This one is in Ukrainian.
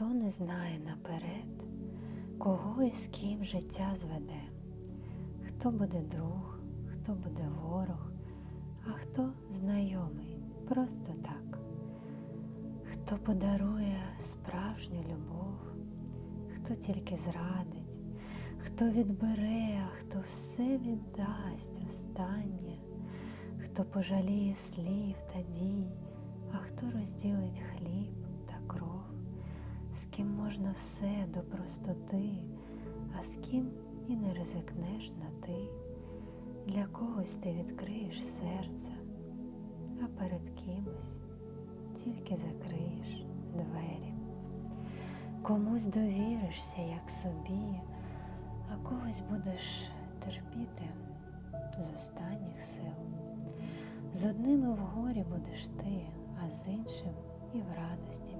Ніхто не знає наперед, кого і з ким життя зведе, хто буде друг, хто буде ворог, а хто знайомий просто так, хто подарує справжню любов, хто тільки зрадить, хто відбере, а хто все віддасть останнє, хто пожаліє слів та дій, а хто розділить хліб з ким можна все до простоти, а з ким і не ризикнеш на ти. Для когось ти відкриєш серце, а перед кимось тільки закриєш двері. Комусь довіришся, як собі, а когось будеш терпіти з останніх сил. З одними в горі будеш ти, а з іншим і в радості.